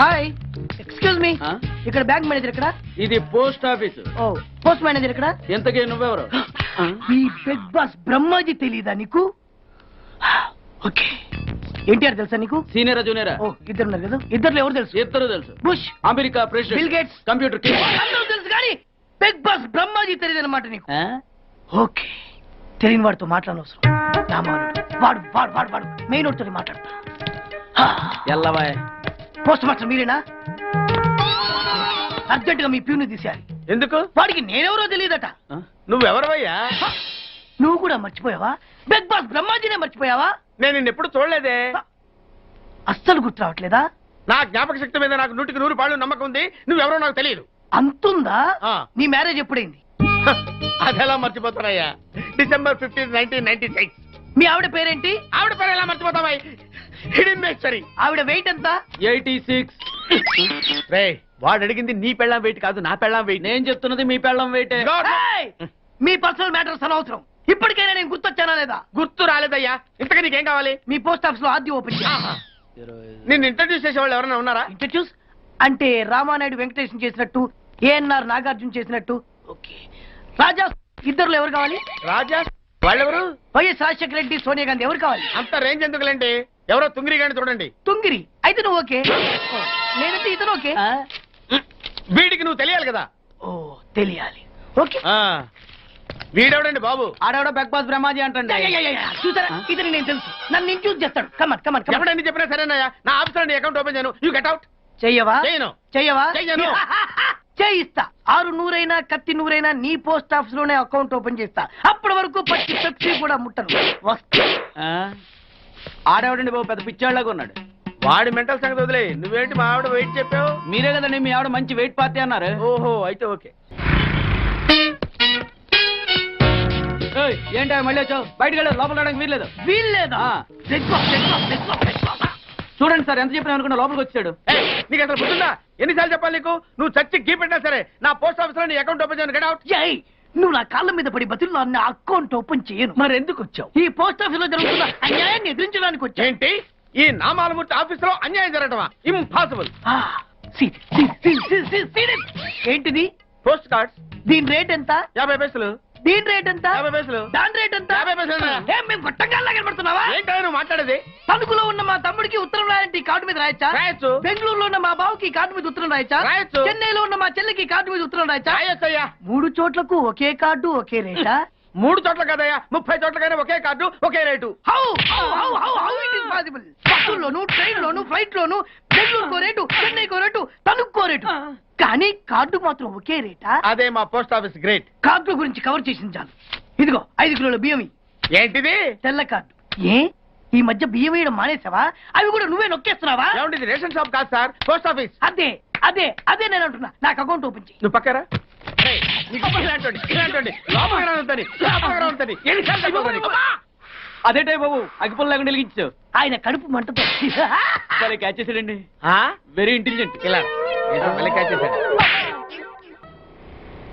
Hi. Excuse me ఆ? ఇక్కడ bank manager ఇక్కడ ఇది పోస్ట్ ఆఫీస్. ఓ పోస్ట్ మేనేజర్ ఇక్కడ ఎంతకీ నువ్వెవరు? ఈ బిగ్ బాస్ బ్రహ్మాజీ తెలీదా నీకు? ఓకే. ఎన్టీఆర్ తెలుసా నీకు? సీనియరా జూనియరా? ఓ ఇద్దరు ఉన్నారు కదా? ఇద్దరు ఎవరు తెలుసు? ఇద్దరు తెలుసు. Bush. America Bill president Gates. Computer king అందరూ తెలుసు కానీ బిగ్ బాస్ బ్రహ్మాజీ తెలియదు అనమాట నీకు ఓకే. తెలియని వాడితో మాట్లాడనవసరం. నా మానుడు వాడు వాడు వాడు వాడు. మెయిన్ వాడితో మాట్లాడతా. ఎల్లవాయ్. పోస్ట్ మాస్టర్ మీరేనా? అర్జెంట్గా మీ ప్యూని తీసేయాలి. ఎందుకు? వాడికి నేనెవరో తెలియదట. నువ్వెవరవయ్యా? నువ్వు కూడా మర్చిపోయావా? బిగ్ బాస్ బ్రహ్మాజీనే మర్చిపోయావా? నేను నిన్నెప్పుడు చూడలేదే. అస్సలు గుర్తు రావట్లేదా? నా జ్ఞాపక శక్తి మీద నాకు నూటికి నూరు పాళ్ళు నమ్మకం ఉంది. నువ్వెవరో నాకు తెలియదు. అంతుందా. నీ మ్యారేజ్ ఎప్పుడైంది? అదెలా మర్చిపోతానయ్యా? December fifteen nineteen ninety six. మీ ఆవిడ పేరేంటి? ఆవిడ పేరు ఎలా మర్చిపోతావా హిడింబేశ్వరి ఆవిడ వెయిట్ ఎంత? Eighty six. రే వాడు అడిగింది నీ పెళ్ళాం వెయిట్ కాదు నా పెళ్ళాం వెయిట్ నేను చెప్తున్నది మీ పెళ్ళం వెయిటే ఏయ్! మీ పర్సనల్ మ్యాటర్స్ అనవసరం. ఇప్పటికైనా నేను గుర్తొచ్చానా లేదా? గుర్తు రాలేదయ్యా. ఇంతకీ నీకేం కావాలి? మీ పోస్ట్ ఆఫీస్లో ఆద్యం ఓపెన్. నిన్ను ఇంట్రడ్యూస్ చేసే వాళ్ళు ఎవరైనా ఉన్నారా? ఇంట్రడ్యూస్ అంటే రామానాయుడు వెంకటేశం చేసినట్టు ఏఎన్ఆర్ నాగార్జున చేసినట్టు. ఓకే. రాజా ఇద్దరులో ఎవరు కావాలి? రాజా వాళ్ళెవరు? Y S Rajasekhara Reddy Sonia Gandhi. ఎవరు కావాలి? అంత రేంజ్ ఎందుకులేండి? ఎవరో తుంగిరి గాని చూడండి. తుంగిరి. అయితే నువ్వు ఓకే. ఓ, నేనంటే ఇతను ఓకే. వీడికి నువ్వు తెలియాలి కదా? ఓ తెలియాలి. ఓకే. ఆ. వీడెవడండి బాబు? ఆడవిడ బిగ్ బాస్ బ్రహ్మాజీ అంటండి. యా. చూసారా? ఇతను నేను తెలుసు. నన్ను ఇంట్యూస్ చేస్తాడు. కమన్ కమన్ ఎప్పుడన్నీ చెప్పినా సరేనయ్యా? నా ఆఫీస్లో అకౌంట్ ఓపెన్ చేయను. యూ గెట్ అవుట్ చెయ్యవా? చేయను. చెయ్యవా? చెయ్యను. చేయిస్తా. ఆరు నూరైనా కత్తి నూరైనా నీ పోస్ట్ ఆఫీస్లోనే అకౌంట్ ఓపెన్ చేస్తా. అప్పటి వరకు పచ్చి పెప్సీ కూడా ముట్టను. వస్తా. ఆడవిడండి బాబు? పెద్ద పిచ్చాళ్ళగా ఉన్నాడు. వాడి మెంటల్ సంగతి వదిలే. నువ్వేంటి మా ఆవిడ వెయిట్ చెప్పావు? మీరే కదండి మీ ఆవిడ మంచి వెయిట్ పార్టీ అన్నారు. ఓహో అయితే ఓకే. ఏయ్, ఏంటా మళ్ళీ వచ్చావు? బయటకు వెళ్ళదు లోపల రావడానికి వీల్లేదు. వీల్లేదా? చూడండి సార్ ఎంత చెప్పినా అనుకున్నా లోపలికి వచ్చాడు నీకు అసలు గుర్తుందా ఎన్నిసార్లు చెప్పాలి నీకు నువ్వు చచ్చి గీ పెట్టినా సరే నా పోస్ట్ ఆఫీస్లో నీ అకౌంట్ ఓపెన్ చేయను ఏయ్, నువ్వు నా కాళ్ళ మీద పడి బతులు నా అకౌంట్ ఓపెన్ చేయను మరి ఎందుకు వచ్చావు ఈ పోస్ట్ ఆఫీస్లో జరుగుతున్న అన్యాయాన్ని ఎదిరించడానికి వచ్చా ఏంటి ఈ నామాలమూర్తి ఆఫీస్లో అన్యాయం జరగటమా ఇంపాసిబుల్. ఏంటిది పోస్ట్ కార్డ్స్ దీని రేట్ ఎంత యాభై పైసలు దీని రేట్ ఎంత? యాభై పైసలు. దాని రేట్ ఎంత? యాభై పైసలు. ఏం మేము గొట్టంగా కనబడుతున్నావా? ఏంటో నువ్వు మాట్లాడేది. తణుకులో ఉన్న మా తమ్ముడికి ఉత్తరం రాయంటే ఈ కార్డు మీద రాయచ్చా? రాయొచ్చు. బెంగళూరులో ఉన్న మా బావుకి కార్డు మీద ఉత్తరం రాయచ్చా? రాయొచ్చు. చెన్నైలో ఉన్న మా చెల్లికి కార్డు మీద ఉత్తరం రాయచ్చా? రాయొచ్చయ్యా. మూడు చోట్లకు ఒకే కార్డు ఒకే రేటా? మూడు చోట్ల కదయ్యా. ముప్పై చోట్లకైనా ఒకే card okay rate. How how how how how it is possible బస్సుల్లోను train లోను ఫ్లైట్ లోను బెంగళూరుకో రేటు చెన్నైకో రేటు తణుక్కో రేటు. కానీ కార్డు మాత్రం ఒకే రేటా? అదే మా పోస్ట్ ఆఫీస్ గ్రేట్. కార్డు గురించి కవర్ చేసింది చాలు. ఇదిగో ఐదు కిలోల బియ్యం ఇయ్యి. ఏంటిది? తెల్ల కార్డు. ఏ? ఈ మధ్య బియ్యం వేయడం మానేసావా అవి కూడా నువ్వే నొక్కేస్తున్నావా? ఏమంటే రేషన్ షాప్ కాదు సార్ పోస్ట్ ఆఫీస్. అదే అదే అదే నేను అంటున్నా. నాకు అకౌంట్ ఓపెన్ చేయి. నువ్వు పక్కరా? ఏయ్, నీకు ఇలాంటోడి, ఇలాంటోడి. లోపలికి రా ఉంటాని, లోపలికి రా ఉంటాని. ఎన్నిసార్లు చెప్పాలి నీకు? అదేటే బాబు అగ్గిపుల్ల లేకుండా వెలిగించావు ఆయన కడుపు మంటతో. సరే క్యాచ్ చేసాడండి ఆ? వెరీ ఇంటెలిజెంట్ ఇలా. ఏదో మళ్ళీ catch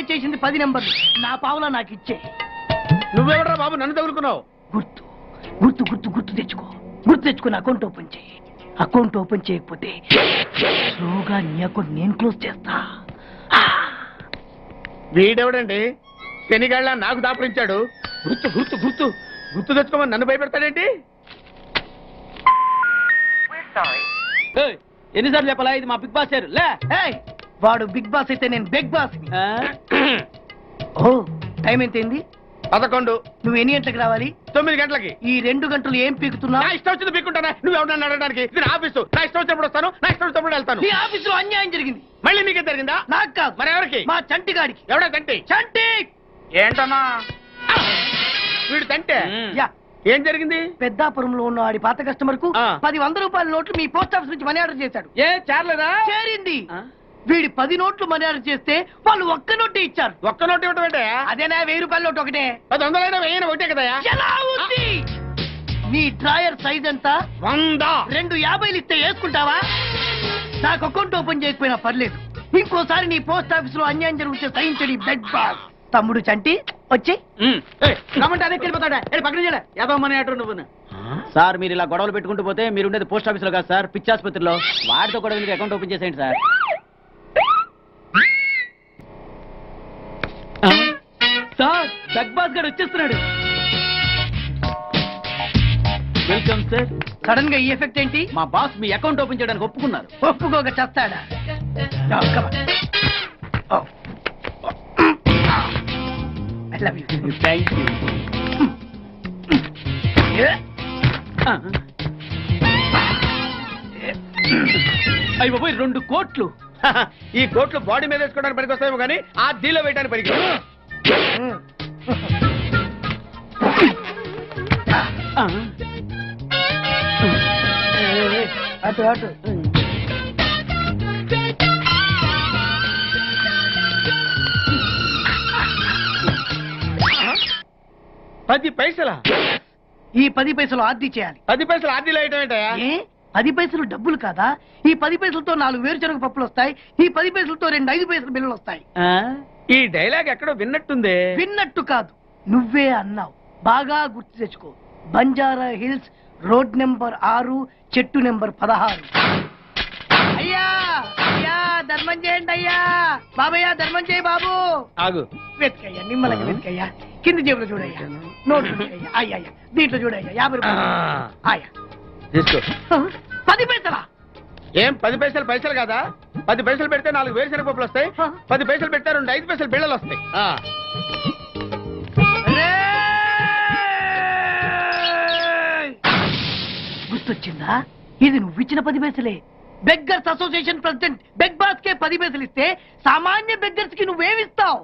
చేసింది పది నెంబర్లు. నా పావులా నాకు ఇచ్చే. నువ్వెవడరా బాబు? నన్ను తగులుకున్నావు. గుర్తు. గుర్తు గుర్తు గుర్తు తెచ్చుకో. గుర్తు తెచ్చుకుని అకౌంట్ ఓపెన్ చేయి. అకౌంట్ ఓపెన్ చేయకపోతే స్లోగా నీ అకౌంట్ నేను క్లోజ్ చేస్తా. వీడెవడండి? శనిగాళ్ళ నాకు దాపరించాడు. గుర్తు గుర్తు గుర్తు. గుర్తు తెచ్చుకోమని నన్ను భయపెడతాడేంటి? ఏయ్, ఎన్నిసార్లు చెప్పాలా? ఇది మా బిగ్ బాస్ సార్ లే ఏయ్, వాడు బిగ్ బాస్ అయితే నేను బిగ్ బాస్? ఓ టైం ఎంతైంది? పదకొండు. నువ్వు ఎన్ని గంటలకు రావాలి? తొమ్మిది గంటలకి. ఈ రెండు గంటలు ఏం పీకుతున్నా? నా ఇష్టం వచ్చింది పీక్కుంటానా. నువ్వు ఎవరన్నా అడగడానికి? ఇది నా ఆఫీసు నా ఇష్టం వచ్చినప్పుడు వస్తాను నా ఇష్టం వచ్చినప్పుడు వెళ్తాను. నీ ఆఫీసులో అన్యాయం జరిగింది. మళ్ళీ నీకే జరిగిందా? నాకు కాదు. మరి ఎవరికి? మా చంటి గాడికి. ఎవడా తంటి చంటి! ఏంటన్నా? వీడు తంటే. యా. ఏం జరిగింది? పెద్దాపురంలో ఉన్న వాడి పాత కస్టమర్కు ఆ. పది వంద రూపాయల నోట్లు మీ పోస్ట్ ఆఫీస్ నుంచి మనీ ఆర్డర్ చేశాడు. ఏ చేరలేదా? చేరింది? వీడి పది నోట్లు మనీ ఆర్డర్ చేస్తే వాళ్ళు ఒక్క నోటు ఇచ్చారు. ఒక్క నోటు ఇవ్వటం ఏంటే అదేనా వెయ్యి రూపాయల నోటు ఒకటే? పది వందలైనా వెయ్యి ఒకటే ఎలా ఉంది? నీ డ్రాయర్ సైజ్ ఎంత? వంద. రెండు యాభైలు ఇస్తే వేసుకుంటావా? నాకు అకౌంట్ ఓపెన్ చేయకపోయినా పర్లేదు. ఇంకోసారి నీ పోస్ట్ ఆఫీస్లో అన్యాయం జరిగితే సహించడి బెడ్ బాస్ తమ్ముడు చంటి వచ్చి. రమ్మంటే అదే వెళ్ళిపోతాడా? ఏడు పక్కన చేయలే? యాదవ మనీ అటు నువ్వు సార్ మీరు ఇలా గొడవలు పెట్టుకుంటూ పోతే మీరు ఉండేది పోస్ట్ ఆఫీస్లో కాదు సార్ పిచ్చి ఆసుపత్రిలో. వాడితో కూడా మీకు అకౌంట్ ఓపెన్ చేసేయండి సార్? సార్ బిగ్ బాస్ గారు వచ్చేస్తున్నాడు. Welcome sir. సడన్గా ఈ ఎఫెక్ట్ ఏంటి? మా బాస్ మీ అకౌంట్ ఓపెన్ చేయడానికి ఒప్పుకున్నారు. ఒప్పుకోక చస్తాడా. Thank you Yeah. అయ్యి బాబోయ్ రెండు కోట్లు. ఈ కోట్లు బాడీ మీద వేసుకోవడానికి పనికి వస్తాయేమో కానీ ఆ దీలో వేయడానికి పనికి అటు అటు పది పైసల? ఈ పది పైసలు ఆర్ది చేయాలి. పది పైసలు ఆ దీలో వేయటం ఏంటయ్యా? ఏ? పది పైసలు డబ్బులు కాదా? ఈ పది పైసలతో నాలుగు వేరుశనగ పప్పులు వస్తాయి. ఈ పది పైసలతో రెండు ఐదు పైసలు బిల్లులు వస్తాయి. ఆ? ఈ డైలాగ్ ఎక్కడో విన్నట్టుంది. విన్నట్టు కాదు. నువ్వే అన్నావు. బాగా గుర్తు తెచ్చుకో. బంజారా హిల్స్ రోడ్ నెంబర్ ఆరు చెట్టు నెంబర్ పదహారు. అయ్యా అయ్యా ధర్మం చేయండి అయ్యా. బాబయ్యా ధర్మం చేయి బాబు. ఆగు. వెతికయ్యా నిమ్మలంగా వెతికయ్యా. కింది జేబులో చూడయ్యా. నోట్ చూడయ్యా. అయ్యా దీంట్లో చూడయ్యా. యాభై రూపాయలు. తీసుకో. పది పైసలా? ఏం పది పైసలు పైసలు కదా? పది పైసలు పెడితే నాలుగు వేరుశనగ పప్పులు వస్తాయి. పది పైసలు రెండు ఐదు పైసలు బిళ్ళలు వస్తాయి. వచ్చిందా ఇది నువ్విచ్చిన పది పైసలే. Beggars association president beg boss కే పది పైసలు ఇస్తే సామాన్య బెగ్గర్స్కి నువ్వేమిస్తావు